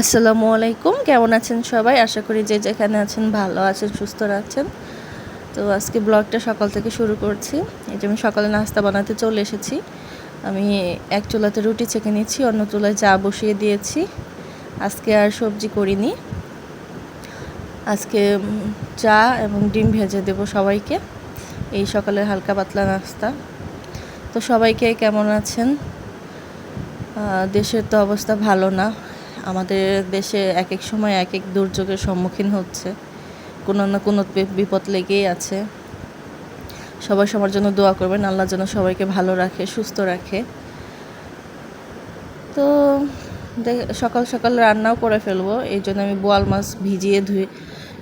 আসসালামু আলাইকুম। কেমন আছেন সবাই? আশা করি যে যেখানে আছেন ভালো আছেন, সুস্থ আছেন। তো আজকে ব্লগটা সকাল থেকে শুরু করছি। এই যে আমি সকালে নাস্তা বানাতে চলে এসেছি। আমি এক চুলাতে রুটি ছেঁকে নিচ্ছি অন্য চুলায় চা বসিয়ে দিয়েছি। আজকে আর সবজি করিনি। আজকে চা এবং ডিম ভেজে দেব সবাইকে। এই সকালের হালকা পাতলা নাস্তা। তো সবাইকে কেমন আছেন? দেশের তো অবস্থা ভালো না। আমাদের দেশে এক এক সময় এক এক দুর্যোগের সম্মুখীন হচ্ছে। কোনো না কোনো বিপদ লেগেই আছে। সবাই সবার জন্য দোয়া করবেন, আল্লাহ যেন সবাইকে ভালো রাখে, সুস্থ রাখে। তো সকাল সকাল রান্নাও করে ফেলব। এই জন্য আমি বোয়াল মাছ ভিজিয়ে ধুয়ে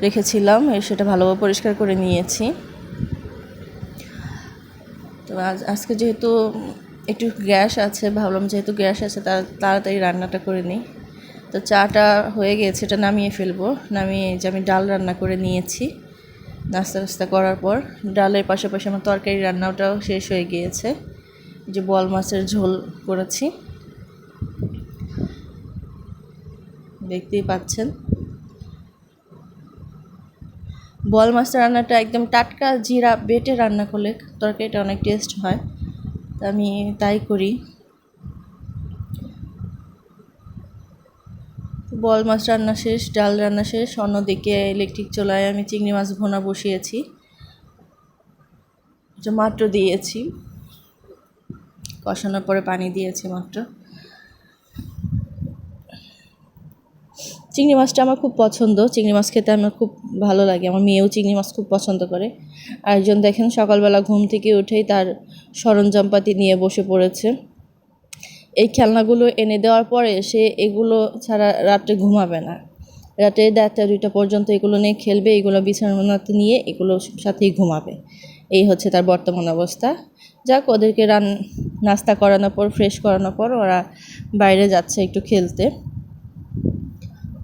রেখেছিলাম সেটা ভালোভাবে পরিষ্কার করে নিয়েছি। তো আজ, আজকে যেহেতু একটু গ্যাস আছে, ভাবলাম যেহেতু গ্যাস আছে তাড়াতাড়ি রান্নাটা করে নিই। তো চাটা হয়ে গেছে, এটা নামিয়ে ফেলব। নামিয়ে যে আমি ডাল রান্না করে নিয়েছি নাস্তা নাস্তা করার পর। ডালের পাশাপাশি আমার তরকারি রান্নাটাও শেষ হয়ে গিয়েছে। যে বল মাছের ঝোল করেছি। দেখতেই পাচ্ছেন। বল মাছটা রান্নাটা একদম টাটকা জিরা বেটে রান্না করলে তরকারিটা অনেক টেস্ট হয়। তা আমি তাই করি। বল মাছ রান্না শেষ, ডাল রান্না শেষ, অন্যদিকে ইলেকট্রিক চুলায় আমি চিংড়ি মাছ ভোনা বসিয়েছি। মাত্র দিয়েছি। কষানোর পরে পানি দিয়েছি মাত্র। চিংড়ি মাছটা আমার খুব পছন্দ। চিংড়ি মাছ খেতে আমার খুব ভালো লাগে। আমার মেয়েও চিংড়ি মাছ খুব পছন্দ করে। আর একজন দেখেন সকালবেলা ঘুম থেকে উঠেই তার সরঞ্জামপাতি নিয়ে বসে পড়েছে। এই খেলনাগুলো এনে দেওয়ার পরে সে এগুলো ছাড়া রাত্রে ঘুমাবে না। রাতে দেড়টা, দুইটা পর্যন্ত এগুলো নিয়ে খেলবে, এগুলো বিছানাতে নিয়ে এগুলো সাথেই ঘুমাবে। এই হচ্ছে তার বর্তমান অবস্থা। যাক, ওদেরকে রান, নাস্তা করানোর পর ফ্রেশ করানোর পর ওরা বাইরে যাচ্ছে একটু খেলতে।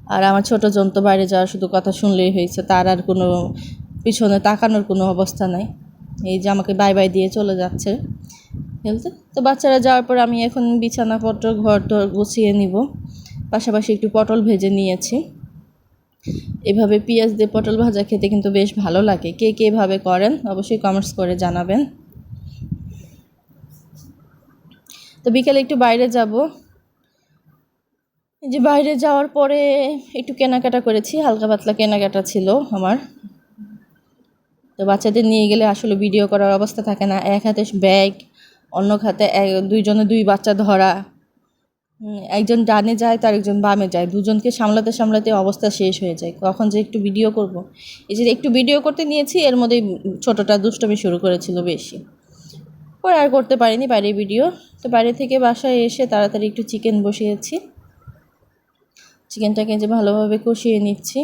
আর আমার ছোট জন তো বাইরে যাওয়ার শুধু কথা শুনলেই হয়েছে, তার আর কোনো পিছনে তাকানোর কোনো অবস্থা নাই। এই যে আমাকে বাই বাই দিয়ে চলে যাচ্ছে। খেলতে তো বাচ্চারা যাওয়ার পর আমি এখন বিছানাপত্র ঘর টর গুছিয়ে নিব। পাশাপাশি একটু পটল ভেজে নিয়েছি। এভাবে পেঁয়াজ দিয়ে পটল ভাজা খেতে কিন্তু বেশ ভালো লাগে। কে কে এভাবে করেন অবশ্যই কমেন্টস করে জানাবেন। তো বিকেলে একটু বাইরে যাব। এই যে বাইরে যাওয়ার পরে একটু কেনাকাটা করেছি। হালকা পাতলা কেনাকাটা ছিল আমার। তো বাচ্চাদের নিয়ে গেলে আসলে ভিডিও করার অবস্থা থাকে না। এক হাতে ব্যাগ অন্য এক, দুইজনে দুই বাচ্চা ধরা একজন ডানে যায় তার একজন বামে যায়। দুজনকে সামলাতে সামলাতে অবস্থা শেষ হয়ে যায়। কখন যে একটু ভিডিও করব। এই যে একটু ভিডিও করতে নিয়েছি, এর মধ্যেই ছোটোটা দুষ্টমি শুরু করেছিল বেশি। পরে আর করতে পারিনি বাইরে ভিডিও তো বাইরে থেকে বাসায় এসে তাড়াতাড়ি একটু চিকেন বসিয়েছি। চিকেনটাকে যে ভালোভাবে কষিয়ে নিচ্ছি।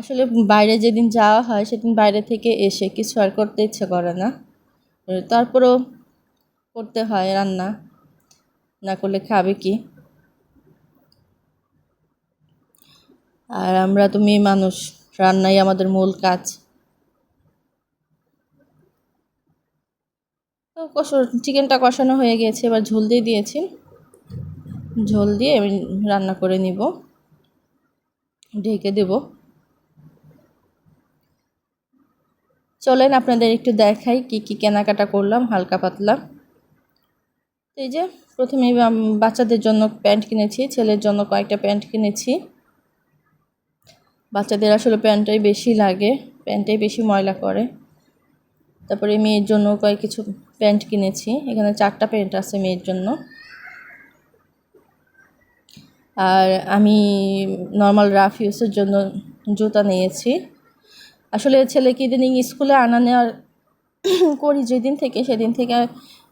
আসলে বাইরে যেদিন যাওয়া হয় সেদিন বাইরে থেকে এসে কিছু আর করতে ইচ্ছে করে না। তারপরেও করতে হয় রান্না। না করলে খাবে কি? আর আমরা তো মেয়ে মানুষ, রান্নাই আমাদের মূল কাজ। তো কষ, চিকেনটা কষানো হয়ে গেছে, এবার ঝোল দিয়ে দিয়েছি। ঝোল দিয়ে আমি রান্না করে নিব। ঢেকে দেব। চলেন আপনাদের একটু দেখাই কি কি কেনাকাটা করলাম, হালকা পাতলা। এই যে প্রথমে বাচ্চাদের জন্য প্যান্ট কিনেছি, ছেলের জন্য কয়েকটা প্যান্ট কিনেছি। বাচ্চাদের আসলে প্যান্টটাই বেশি লাগে, প্যান্টটাই বেশি ময়লা করে। তারপরে মেয়ের জন্য কয়েক কিছু প্যান্ট কিনেছি, এখানে চারটা প্যান্ট আছে মেয়ের জন্য। আর আমি নর্মাল রাফ ইউজের জন্য জুতা নিয়েছি। আসলে ছেলেকে ইদানিং স্কুলে আনা নেওয়ার করি যেদিন থেকে, সেদিন থেকে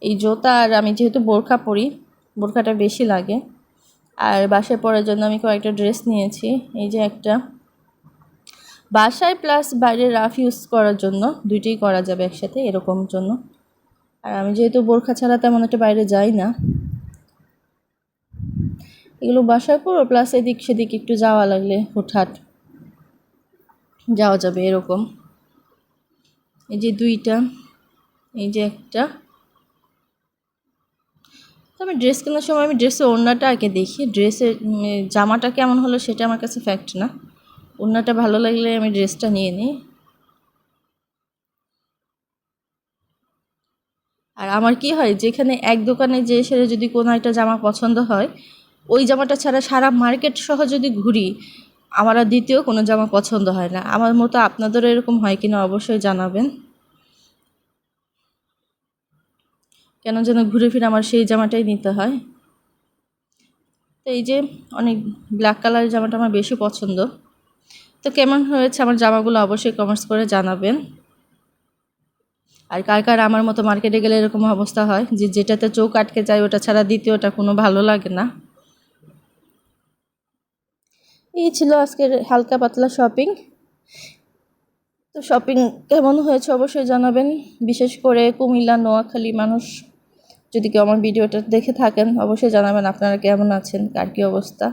এই জোতা আর আমি যেহেতু বোরখা পরি, বোরখাটা বেশি লাগে। আর বাসায় পরার জন্য আমি কয়েকটা ড্রেস নিয়েছি, এই যে একটা। বাসায় প্লাস বাইরে রাফ ইউজ করার জন্য দুইটাই করা যাবে একসাথে এরকম জন্য। আর আমি যেহেতু বোরখা ছাড়া তেমন একটা বাইরে যাই না। এগুলো বাসায় পরো প্লাস এদিক সেদিক একটু যাওয়া লাগলে হুটহাট। যাওয়া যাবে এরকম। এই যে দুইটা, এই যে একটা। আমি ড্রেস কেনার সময় আমি ড্রেসের ওড়নাটা আগে দেখি। ড্রেসের জামাটা কেমন হলো সেটা আমার কাছে ফ্যাক্ট না। ওড়নাটা ভালো লাগলে আমি ড্রেসটা নিয়ে নিই। আর আমার কি হয়, যেখানে এক দোকানে যে সেরে যদি কোনো একটা জামা পছন্দ হয়, ওই জামাটা ছাড়া সারা মার্কেট সহ যদি ঘুরি আমার আর দ্বিতীয় কোনো জামা পছন্দ হয় না। আমার মতো আপনাদেরও এরকম হয় কিনা অবশ্যই জানাবেন। কেন যেন ঘুরে ফিরে আমার সেই জামাটাই নিতে হয়। তো এই যে অনেক ব্ল্যাক কালারের জামাটা আমার বেশি পছন্দ। তো কেমন হয়েছে আমার জামাগুলো অবশ্যই কমেন্টস করে জানাবেন। আর কার কার আমার মতো মার্কেটে গেলে এরকম অবস্থা হয় যে যেটাতে চোখ আটকে যায় ওটা ছাড়া দ্বিতীয়টা কোনো ভালো লাগে না। এই ছিল আজকের হালকা পাতলা শপিং তো শপিং কেমন হয়েছে অবশ্যই জানাবেন। বিশেষ করে কুমিল্লা, নোয়াখালী মানুষ যদি কেউ আমার ভিডিওটা দেখে থাকেন, অবশ্যই জানাবেন আপনারা কেমন আছেন, কার কী অবস্থা।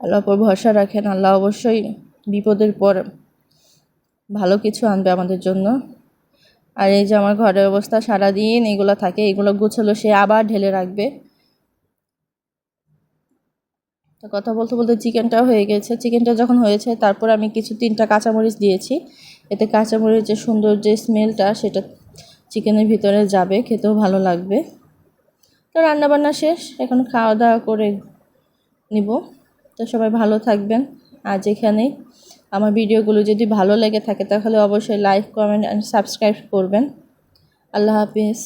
আল্লাহ উপর ভরসা রাখেন, আল্লাহ অবশ্যই বিপদের পর ভালো কিছু আনবে আমাদের জন্য। আর এই যে আমার ঘরের অবস্থা সারাদিন এগুলো থাকে, এগুলো গুছালো সে আবার ঢেলে রাখবে। কথা বলতে বলতে চিকেনটাও হয়ে গেছে। চিকেনটা যখন হয়েছে, তারপর আমি কিছু তিনটা কাঁচামরিচ দিয়েছি। এতে কাঁচামরিচের সুন্দর যে স্মেলটা, সেটা চিকেনের ভিতরে যাবে, খেতেও ভালো লাগবে। তো রান্নাবান্না শেষ, এখন খাওয়া দাওয়া করে নিব। তো সবাই ভালো থাকবেন আজ এখানেই। আমার ভিডিওগুলো যদি ভালো লেগে থাকে, তাহলে অবশ্যই লাইক কমেন্ট অ্যান্ড সাবস্ক্রাইব করবেন। আল্লাহ হাফিজ।